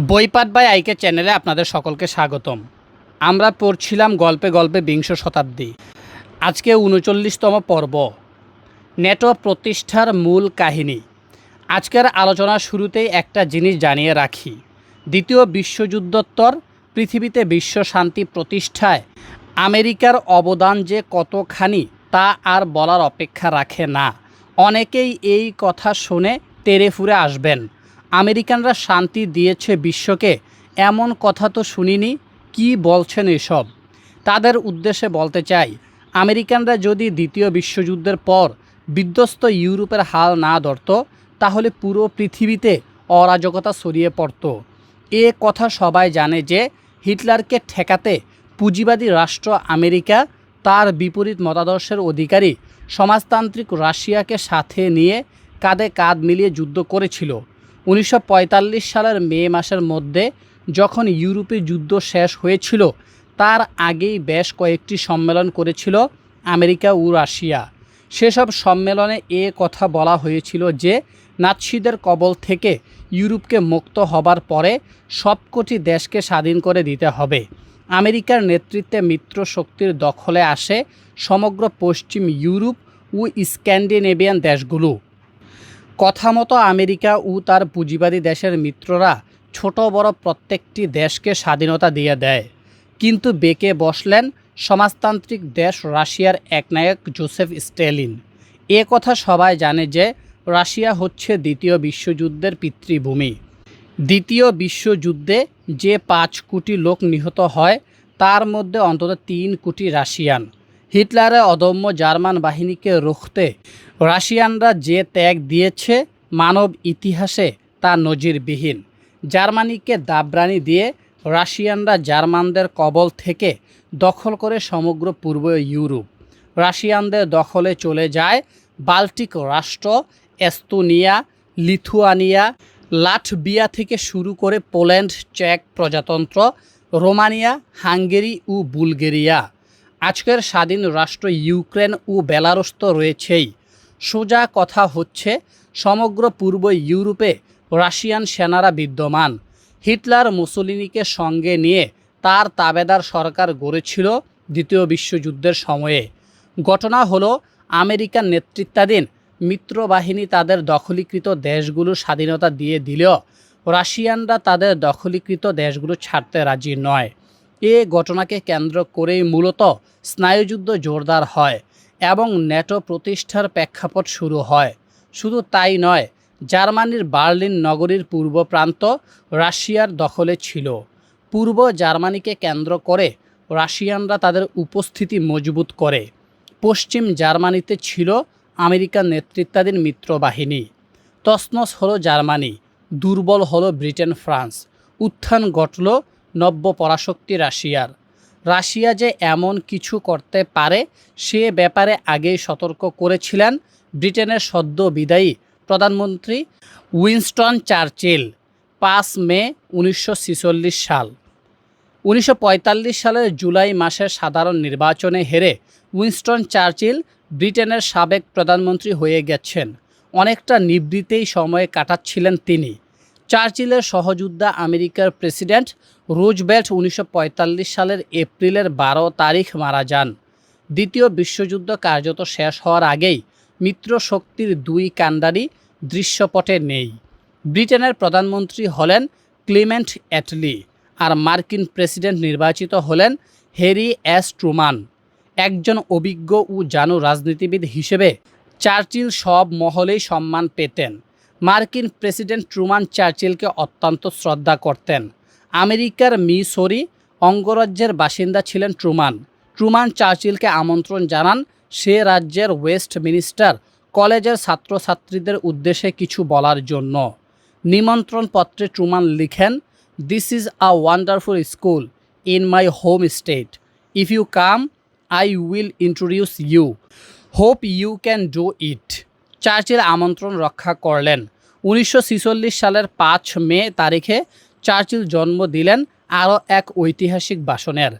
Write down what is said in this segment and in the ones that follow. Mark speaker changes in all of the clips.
Speaker 1: বইপাট by আইকে চ্যানেলে আপনাদের সকলকে স্বাগতম। আমরা পড়ছিলাম গল্পে গল্পে বিংশ শতাব্দী। আজকে উনচল্লিশতম পর্ব। নেটো প্রতিষ্ঠার মূল কাহিনী। আজকের আলোচনার শুরুতেই একটা জিনিস জানিয়ে রাখি। দ্বিতীয় বিশ্বযুদ্ধোত্তর, পৃথিবীতে বিশ্ব শান্তি প্রতিষ্ঠায় আমেরিকার অবদান যে কতখানি তা আর বলার অপেক্ষা রাখে না। অনেকেই এই কথা শুনে তেরে ফুরে আসবেন। আমেরিকানরা শান্তি দিয়েছে বিশ্বকে, এমন কথা তো শুনিনি, কি বলছেন এসব? তাদের উদ্দেশ্যে বলতে চাই, আমেরিকানরা যদি দ্বিতীয় বিশ্বযুদ্ধের পর বিধ্বস্ত ইউরোপের হাল না ধরত, তাহলে পুরো পৃথিবীতে অরাজকতা ছড়িয়ে পড়ত। এ কথা সবাই জানে যে হিটলারকে ঠেকাতে পুঁজিবাদী রাষ্ট্র আমেরিকা তার বিপরীত মতাদর্শের অধিকারী সমাজতান্ত্রিক রাশিয়াকে সাথে নিয়ে কাঁধে কাঁধ মিলিয়ে যুদ্ধ করেছিল। উনিশশো পঁয়তাল্লিশ সালের মে মাসের মধ্যে যখন ইউরোপে যুদ্ধ শেষ হয়েছিল, তার আগেই বেশ কয়েকটি সম্মেলন করেছিল আমেরিকা ও রাশিয়া। সেসব সম্মেলনে এ কথা বলা হয়েছিল যে, নাৎসিদের কবল থেকে ইউরোপকে মুক্ত হবার পরে সবকটি দেশকে স্বাধীন করে দিতে হবে। আমেরিকার নেতৃত্বে মিত্র শক্তির দখলে আসে সমগ্র পশ্চিম ইউরোপ ও স্ক্যান্ডিনেভিয়ান দেশগুলো। কথা মতো আমেরিকা ও তার পুঁজিবাদী দেশের মিত্ররা ছোট বড় প্রত্যেকটি দেশকে স্বাধীনতা দিয়ে দেয়। কিন্তু বেঁকে বসলেন সমাজতান্ত্রিক দেশ রাশিয়ার একনায়ক জোসেফ স্টেলিন। এ কথা সবাই জানে যে রাশিয়া হচ্ছে দ্বিতীয় বিশ্বযুদ্ধের পিতৃভূমি। দ্বিতীয় বিশ্বযুদ্ধে যে পাঁচ কোটি লোক নিহত হয়, তার মধ্যে অন্তত তিন কোটি রাশিয়ান। হিটলারের অদম্য জার্মান বাহিনীকে রুখতে রাশিয়ানরা যে ত্যাগ দিয়েছে মানব ইতিহাসে তা নজিরবিহীন। জার্মানিকে দাবরানি দিয়ে রাশিয়ানরা জার্মানদের কবল থেকে দখল করে সমগ্র পূর্ব ইউরোপ। রাশিয়ানদের দখলে চলে যায় বাল্টিক রাষ্ট্র, এস্তোনিয়া, লিথুয়ানিয়া, লাটভিয়া থেকে শুরু করে পোল্যান্ড, চেক প্রজাতন্ত্র, রোমানিয়া, হাঙ্গেরি ও বুলগেরিয়া। আজকের স্বাধীন রাষ্ট্র ইউক্রেন ও বেলারুস তো রয়েছেই। সোজা কথা হচ্ছে, সমগ্র পূর্ব ইউরোপে রাশিয়ান সেনারা বিদ্যমান। হিটলার মুসোলিনিকে সঙ্গে নিয়ে তার তাবেদার সরকার গড়েছিল দ্বিতীয় বিশ্বযুদ্ধের সময়ে। ঘটনা হলো, আমেরিকার নেতৃত্বাধীন মিত্রবাহিনী তাদের দখলীকৃত দেশগুলো স্বাধীনতা দিয়ে দিলেও রাশিয়ানরা তাদের দখলীকৃত দেশগুলো ছাড়তে রাজি নয়। এ ঘটনাকে কেন্দ্র করেই মূলত স্নায়ুযুদ্ধ জোরদার হয় এবং ন্যাটো প্রতিষ্ঠার প্রেক্ষাপট শুরু হয়। শুধু তাই নয়, জার্মানির বার্লিন নগরীর পূর্ব প্রান্ত রাশিয়ার দখলে ছিল। পূর্ব জার্মানিকে কেন্দ্র করে রাশিয়ানরা তাদের উপস্থিতি মজবুত করে। পশ্চিম জার্মানিতে ছিল আমেরিকার নেতৃত্বাধীন মিত্রবাহিনী। তসনস হলো জার্মানি, দুর্বল হলো ব্রিটেন, ফ্রান্স। উত্থান ঘটল নব্য পরাশক্তি রাশিয়ার। রাশিয়া যে এমন কিছু করতে পারে, সে ব্যাপারে আগেই সতর্ক করেছিলেন ব্রিটেনের সদ্য বিদায়ী প্রধানমন্ত্রী উইনস্টন চার্চিল পাঁচ মে উনিশশো ছেচল্লিশ সাল। উনিশশো পঁয়তাল্লিশ সালের জুলাই মাসের সাধারণ নির্বাচনে হেরে উইনস্টন চার্চিল ব্রিটেনের সাবেক প্রধানমন্ত্রী হয়ে গেছেন। অনেকটা নিবৃতেই সময় কাটাচ্ছিলেন তিনি। চার্চিলের সহযোদ্ধা আমেরিকার প্রেসিডেন্ট রুজবেল্ট উনিশশো সালের এপ্রিলের বারো তারিখ মারা যান। দ্বিতীয় বিশ্বযুদ্ধ কার্যত শেষ হওয়ার আগেই মিত্র শক্তির দুই কাণ্ডারি দৃশ্যপটে নেই। ব্রিটেনের প্রধানমন্ত্রী হলেন ক্লিমেন্ট অ্যাটলি আর মার্কিন প্রেসিডেন্ট নির্বাচিত হলেন হ্যারি এস ট্রুমান। একজন অভিজ্ঞ ও জানু রাজনীতিবিদ হিসেবে চার্চিল সব মহলেই সম্মান পেতেন। মার্কিন প্রেসিডেন্ট ট্রুমান চার্চিলকে অত্যন্ত শ্রদ্ধা করতেন। আমেরিকার মিসরি অঙ্গরাজ্যের বাসিন্দা ছিলেন ট্রুমান। ট্রুমান চার্চিলকে আমন্ত্রণ জানান, সে রাজ্যের ওয়েস্ট মিনিস্টার কলেজের ছাত্রছাত্রীদের উদ্দেশ্যে কিছু বলার জন্য। নিমন্ত্রণ পত্রে ট্রুমান লিখেন this is a wonderful school in my home state if you come I will introduce you hope you can do it Churchill আমন্ত্রণ রক্ষা করলেন। উনিশশো সালের পাঁচ মে তারিখে চার্চিল জন্ম দিলেন আরও এক ঐতিহাসিক বাসনের।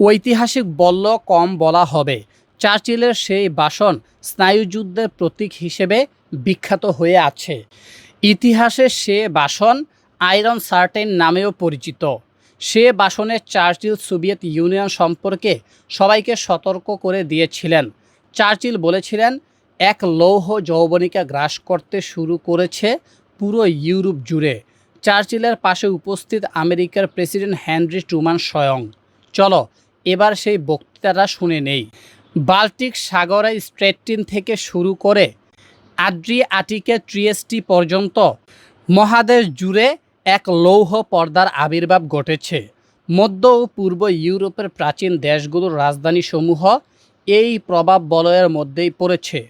Speaker 1: ঐতিহাসিক বলল কম বলা হবে। চার্চিলের সেই বাসন স্নায়ুযুদ্ধের প্রতীক হিসেবে বিখ্যাত হয়ে আছে। ইতিহাসে সে বাসন আয়রন সার্টেন নামেও পরিচিত। সে বাসনে চার্চিল সোভিয়েত ইউনিয়ন সম্পর্কে সবাইকে সতর্ক করে দিয়েছিলেন। চার্চিল বলেছিলেন এক লৌহ যৌবনিকা গ্রাস করতে শুরু করেছে পুরো ইউরোপ জুড়ে। চার্চিলের পাশে উপস্থিত আমেরিকার প্রেসিডেন্ট হেনরি ট্রুমান স্বয়ং। চলো, এবার সেই বক্তৃতাটা শুনে নেই। বাল্টিক সাগরে স্ট্রেটিন থেকে শুরু করে আড্রিয়াটিকে ট্রিয়েস্টি পর্যন্ত মহাদেশ জুড়ে এক লৌহ পর্দার আবির্ভাব ঘটেছে। মধ্য ও পূর্ব ইউরোপের প্রাচীন দেশগুলোর রাজধানীসমূহ এই প্রভাব বলয়ের মধ্যেই পড়েছে।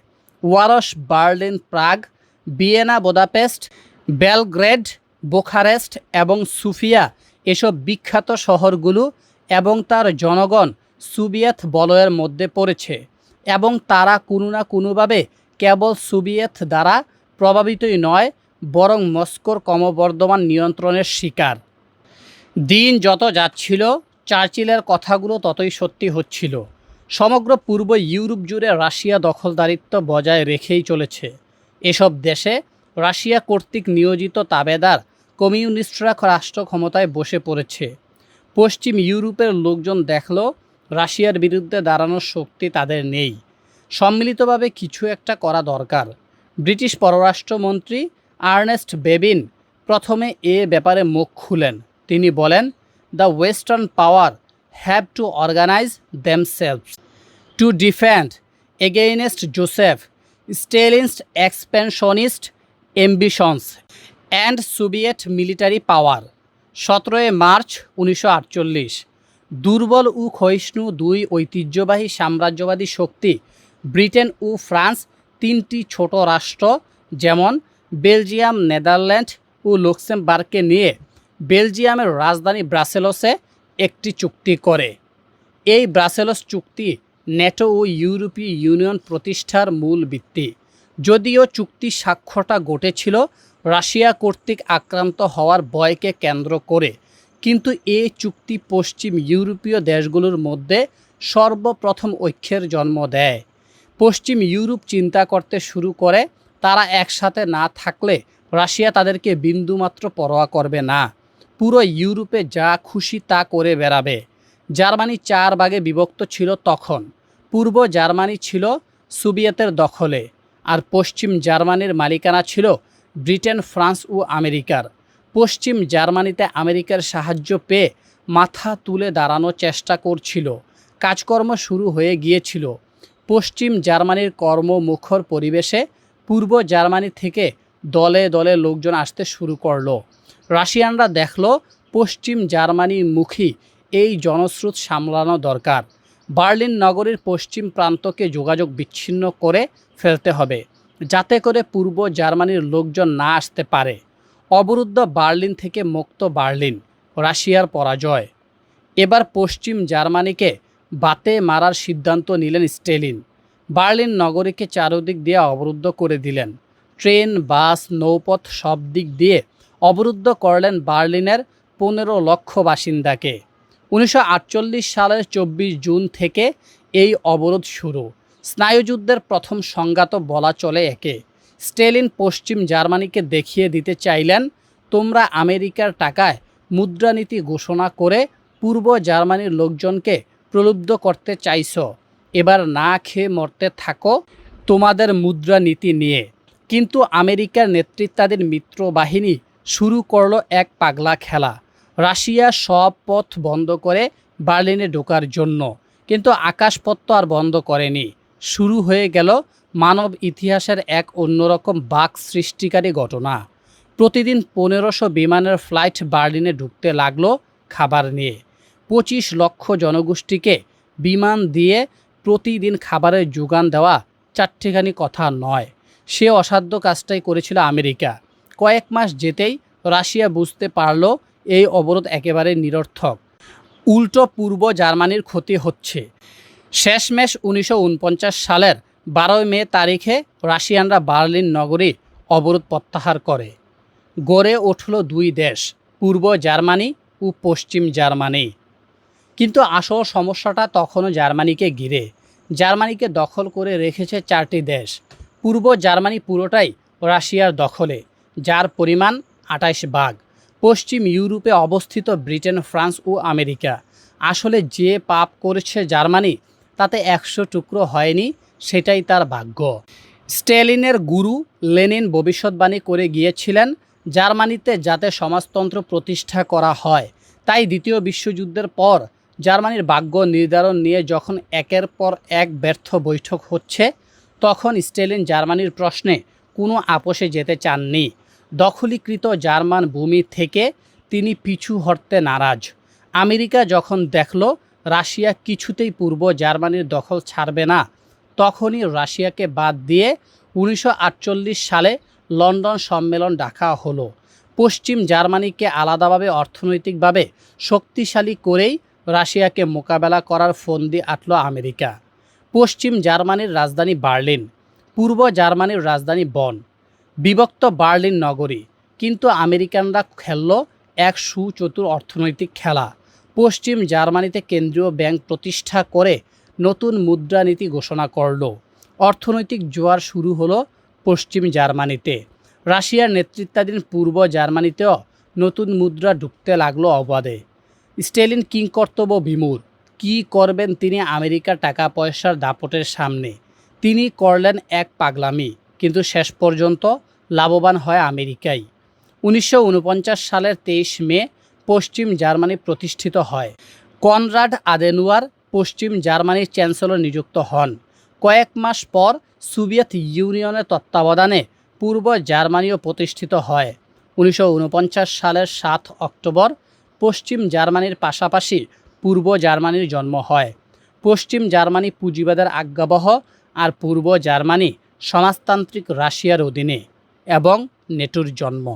Speaker 1: Warsaw, Berlin, Prague, Vienna, Budapest, Belgrade, Bucharest এবং সুফিয়া এসব বিখ্যাত শহরগুলো এবং তার জনগণ সুবিয়েত বলয়ের মধ্যে পড়েছে এবং তারা কোনো না কোনোভাবে কেবল সুবিয়েত দ্বারা প্রভাবিতই নয়, বরং মস্কোর ক্রমবর্ধমান নিয়ন্ত্রণের শিকার। দিন যত যাচ্ছিল, চার্চিলের কথাগুলো ততই সত্যি হচ্ছিল। সমগ্র পূর্ব ইউরোপ জুড়ে রাশিয়া দখলদারিত্ব বজায় রেখেই চলেছে। এসব দেশে রাশিয়া কর্তৃক নিয়োজিত তাবেদার কমিউনিস্টরা রাষ্ট্র ক্ষমতায় বসে পড়েছে। পশ্চিম ইউরোপের লোকজন দেখল রাশিয়ার বিরুদ্ধে দাঁড়ানোর শক্তি তাদের নেই। সম্মিলিতভাবে কিছু একটা করা দরকার। ব্রিটিশ পররাষ্ট্রমন্ত্রী আর্নেস্ট বেবিন প্রথমে এ ব্যাপারে মুখ খুলেন। তিনি বলেন, the western power have to organise themselves. To defend against Joseph Stalin's expansionist ambitions and Soviet military power সতেরোই মার্চ উনিশশো আটচল্লিশ, দুর্বল ও ক্ষয়িষ্ণু দুই ঐতিহ্যবাহী সাম্রাজ্যবাদী শক্তি ব্রিটেন ও ফ্রান্স তিনটি ছোট রাষ্ট্র, যেমন বেলজিয়াম, নেদারল্যান্ড ও লুক্সেমবার্গকে নিয়ে বেলজিয়ামের রাজধানী ব্রাসেলসে একটি চুক্তি করে। এই ব্রাসেলস চুক্তি ন্যাটো ও ইউরোপীয় ইউনিয়ন প্রতিষ্ঠার মূল ভিত্তি। যদিও চুক্তি স্বাক্ষরটা ঘটেছিল, রাশিয়া কর্তৃক আক্রান্ত হওয়ার ভয়কে কেন্দ্র করে। কিন্তু এই চুক্তি পশ্চিম ইউরোপীয় দেশগুলোর মধ্যে সর্বপ্রথম ঐক্যের জন্ম দেয়। পশ্চিম ইউরোপ চিন্তা করতে শুরু করে, তারা একসাথে না থাকলে রাশিয়া তাদেরকে বিন্দুমাত্র পরোয়া করবে না। পুরো ইউরোপে যা খুশি তা করে বেড়াবে। জার্মানি চার ভাগে বিভক্ত ছিল তখন। পূর্ব জার্মানি ছিল সোভিয়েতের দখলে আর পশ্চিম জার্মানির মালিকানা ছিল ব্রিটেন, ফ্রান্স ও আমেরিকার। পশ্চিম জার্মানিতে আমেরিকার সাহায্য পেয়ে মাথা তুলে দাঁড়ানোর চেষ্টা করছিল। কাজকর্ম শুরু হয়ে গিয়েছিল। পশ্চিম জার্মানির কর্মমুখর পরিবেশে পূর্ব জার্মানি থেকে দলে দলে লোকজন আসতে শুরু করল। রাশিয়ানরা দেখল পশ্চিম জার্মানির মুখী এই জনস্রোত সামলানো দরকার। বার্লিন নগরীর পশ্চিম প্রান্তকে যোগাযোগ বিচ্ছিন্ন করে ফেলতে হবে, যাতে করে পূর্ব জার্মানির লোকজন না আসতে পারে। অবরুদ্ধ বার্লিন থেকে মুক্ত বার্লিন, রাশিয়ার পরাজয়। এবার পশ্চিম জার্মানিকে বাতে মারার সিদ্ধান্ত নিলেন স্টেলিন। বার্লিন নগরীকে চারদিক দিয়ে অবরুদ্ধ করে দিলেন। ট্রেন, বাস, নৌপথ সব দিক দিয়ে অবরুদ্ধ করলেন বার্লিনের পনেরো লক্ষ বাসিন্দাকে। উনিশশো আটচল্লিশ সালের চব্বিশ জুন থেকে এই অবরোধ শুরু। স্নায়ুযুদ্ধের প্রথম সংজ্ঞাত বলা চলে একে। স্টেলিন পশ্চিম জার্মানিকে দেখিয়ে দিতে চাইলেন, তোমরা আমেরিকার টাকায় মুদ্রানীতি ঘোষণা করে পূর্ব জার্মানির লোকজনকে প্রলুব্ধ করতে চাইছ। এবার না খেয়ে মরতে থাকো তোমাদের মুদ্রানীতি নিয়ে। কিন্তু আমেরিকার নেতৃত্বাধীন মিত্র বাহিনী শুরু করল এক পাগলা খেলা। রাশিয়া সব পথ বন্ধ করে বার্লিনে ঢোকার জন্য। কিন্তু আকাশপথ তো আর বন্ধ করেনি। শুরু হয়ে গেল মানব ইতিহাসের এক অন্যরকম বাক সৃষ্টিকারী ঘটনা। প্রতিদিন পনেরোশো বিমানের ফ্লাইট বার্লিনে ঢুকতে লাগল খাবার নিয়ে। পঁচিশ লক্ষ জনগোষ্ঠীকে বিমান দিয়ে প্রতিদিন খাবারের যোগান দেওয়া চারটিখানি কথা নয়। সে অসাধ্য কাজটাই করেছিল আমেরিকা। কয়েক মাস যেতেই রাশিয়া বুঝতে পারল এই অবরোধ একেবারে নিরর্থক। উল্টো পূর্ব জার্মানির ক্ষতি হচ্ছে। শেষমেশ উনিশশো উনপঞ্চাশ সালের বারোই মে তারিখে রাশিয়ানরা বার্লিন নগরী অবরোধ প্রত্যাহার করে। গড়ে উঠল দুই দেশ, পূর্ব জার্মানি ও পশ্চিম জার্মানি। কিন্তু আসল সমস্যাটা তখনও জার্মানিকে ঘিরে। জার্মানিকে দখল করে রেখেছে চারটি দেশ। পূর্ব জার্মানি পুরোটাই রাশিয়ার দখলে, যার পরিমাণ আটাইশ ভাগ। পশ্চিম ইউরোপে অবস্থিত ব্রিটেন, ফ্রান্স ও আমেরিকা। আসলে যে পাপ করেছে জার্মানি, তাতে একশো টুকরো হয়নি, সেটাই তার ভাগ্য। স্টেলিনের গুরু লেনিন ভবিষ্যৎবাণী করে গিয়েছিলেন, জার্মানিতে যাতে সমাজতন্ত্র প্রতিষ্ঠা করা হয়। তাই দ্বিতীয় বিশ্বযুদ্ধের পর জার্মানির ভাগ্য নির্ধারণ নিয়ে যখন একের পর এক ব্যর্থ বৈঠক হচ্ছে, তখন স্টেলিন জার্মানির প্রশ্নে কোনো আপোষে যেতে চাননি। দখলীকৃত জার্মান ভূমি থেকে তিনি পিছু হটতে নারাজ। আমেরিকা যখন দেখল, রাশিয়া কিছুতেই পূর্ব জার্মানির দখল ছাড়বে না, তখনই রাশিয়াকে বাদ দিয়ে উনিশশো আটচল্লিশ সালে লন্ডন সম্মেলন ডাকা হলো। পশ্চিম জার্মানিকে আলাদাভাবে অর্থনৈতিকভাবে শক্তিশালী করেই রাশিয়াকে মোকাবেলা করার ফন্দি আটল আমেরিকা। পশ্চিম জার্মানির রাজধানী বার্লিন, পূর্ব জার্মানির রাজধানী বন। বিভক্ত বার্লিন নগরী, কিন্তু আমেরিকানরা খেলল এক সুচতুর অর্থনৈতিক খেলা। পশ্চিম জার্মানিতে কেন্দ্রীয় ব্যাংক প্রতিষ্ঠা করে নতুন মুদ্রানীতি ঘোষণা করল। অর্থনৈতিক জোয়ার শুরু হলো পশ্চিম জার্মানিতে। রাশিয়ার নেতৃত্বাধীন পূর্ব জার্মানিতেও নতুন মুদ্রা ঢুকতে লাগল অবাধে। স্টেলিন কিংকর্তব্য বিমূর। কি করবেন তিনি আমেরিকার টাকা পয়সার দাপটের সামনে। তিনি করলেন এক পাগলামি। কিন্তু শেষ পর্যন্ত লাভবান হয় আমেরিকাই। উনিশশো ঊনপঞ্চাশ সালের তেইশ মে পশ্চিম জার্মানি প্রতিষ্ঠিত হয়। কনরাড আদেনুয়ার পশ্চিম জার্মানির চ্যান্সেলর নিযুক্ত হন। কয়েক মাস পর সোভিয়েত ইউনিয়নের তত্ত্বাবধানে পূর্ব জার্মানিও প্রতিষ্ঠিত হয়। উনিশশো ঊনপঞ্চাশ সালের সাত অক্টোবর পশ্চিম জার্মানির পাশাপাশি পূর্ব জার্মানির জন্ম হয়। পশ্চিম জার্মানি পুঁজিবাদের আজ্ঞাবহ আর পূর্ব জার্মানি সমাজতান্ত্রিক রাশিয়ার অধীনে এবং নেটোর জন্ম।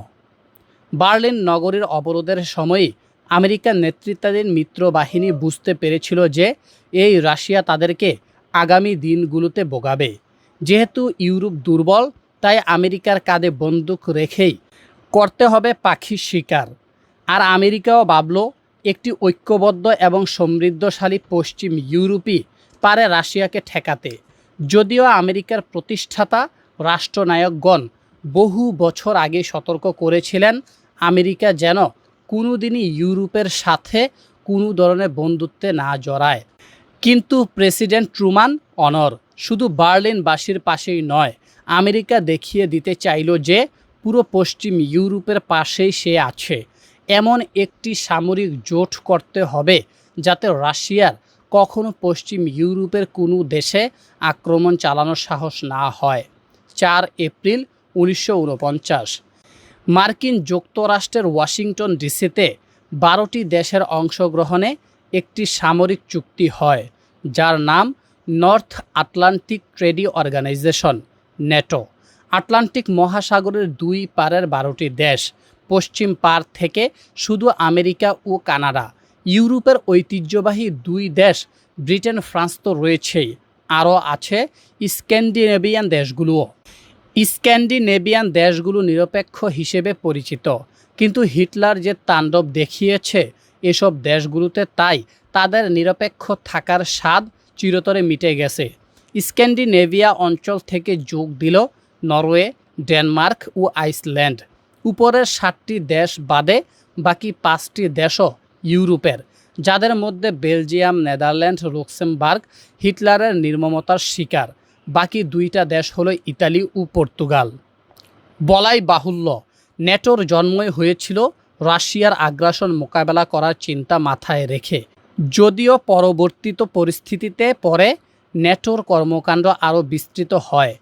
Speaker 1: বার্লিন নগরীর অবরোধের সময়ই আমেরিকার নেতৃত্বাধীন মিত্র বাহিনী বুঝতে পেরেছিল যে এই রাশিয়া তাদেরকে আগামী দিনগুলোতে বোগাবে যেহেতু ইউরোপ দুর্বল, তাই আমেরিকার কাঁধে বন্দুক রেখেই করতে হবে পাখি শিকার। আর আমেরিকাও ভাবল, একটি ঐক্যবদ্ধ এবং সমৃদ্ধশালী পশ্চিম ইউরোপই পারে রাশিয়াকে ঠেকাতে। যদিও আমেরিকার প্রতিষ্ঠাতা, রাষ্ট্রনায়কগণ বহু বছর আগে সতর্ক করেছিলেন, আমেরিকা যেন কোনোদিনই ইউরোপের সাথে কোনো ধরনের বন্ধুত্বে না জড়ায়। কিন্তু প্রেসিডেন্ট ট্রুমান অনর শুধু বার্লিনবাসীর পাশেই নয়, আমেরিকা দেখিয়ে দিতে চাইল যে পুরো পশ্চিম ইউরোপের পাশেই সে আছে। এমন একটি সামরিক জোট করতে হবে যাতে রাশিয়ার কখনো পশ্চিম ইউরোপের কোনো দেশে আক্রমণ চালানোর সাহস না হয়। চার এপ্রিল উনিশশো ঊনপঞ্চাশ মার্কিন যুক্তরাষ্ট্রের ওয়াশিংটন ডিসিতে বারোটি দেশের অংশগ্রহণে একটি সামরিক চুক্তি হয়, যার নাম North Atlantic treaty organisation, NATO. Atlantic মহাসাগরের দুই পারের বারোটি দেশ, পশ্চিম পার থেকে শুধু আমেরিকা ও কানাডা ইউরোপের ঐতিহ্যবাহী দুই দেশ, ব্রিটেন, ফ্রান্স তো রয়েছেই। আরও আছে স্ক্যান্ডিনেভিয়ান দেশগুলোও। স্ক্যান্ডিনেভিয়ান দেশগুলো নিরপেক্ষ হিসেবে পরিচিত, কিন্তু হিটলার যে তাণ্ডব দেখিয়েছে এসব দেশগুলোতে তাই তাদের নিরপেক্ষ থাকার স্বাদ চিরতরে মিটে গেছে। স্ক্যান্ডিনেভিয়া অঞ্চল থেকে যোগ দিল নরওয়ে, ডেনমার্ক ও আইসল্যান্ড। উপরের সাতটি দেশ বাদে বাকি পাঁচটি দেশও ইউরোপের, যাদের মধ্যে বেলজিয়াম, নেদারল্যান্ড লুক্সেমবার্গ হিটলারের নির্মমতার শিকার। বাকি দুইটা দেশ হলো ইতালি ও পর্তুগাল। বলাই বাহুল্য, নেটোর জন্মই হয়েছিল রাশিয়ার আগ্রাসন মোকাবেলা করার চিন্তা মাথায় রেখে। যদিও পরবর্তীত পরিস্থিতিতে পরে নেটোর কর্মকাণ্ড আরও বিস্তৃত হয়।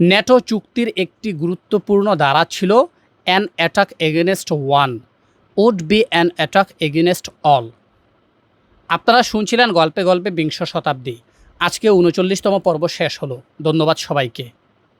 Speaker 1: নেটো চুক্তির একটি গুরুত্বপূর্ণ ধারা ছিল an attack against one would be an attack against all. আপনারা শুনছিলেন গল্পে গল্পে বিংশ শতাব্দী। আজকে উনচল্লিশতম পর্ব শেষ হলো। ধন্যবাদ সবাইকে।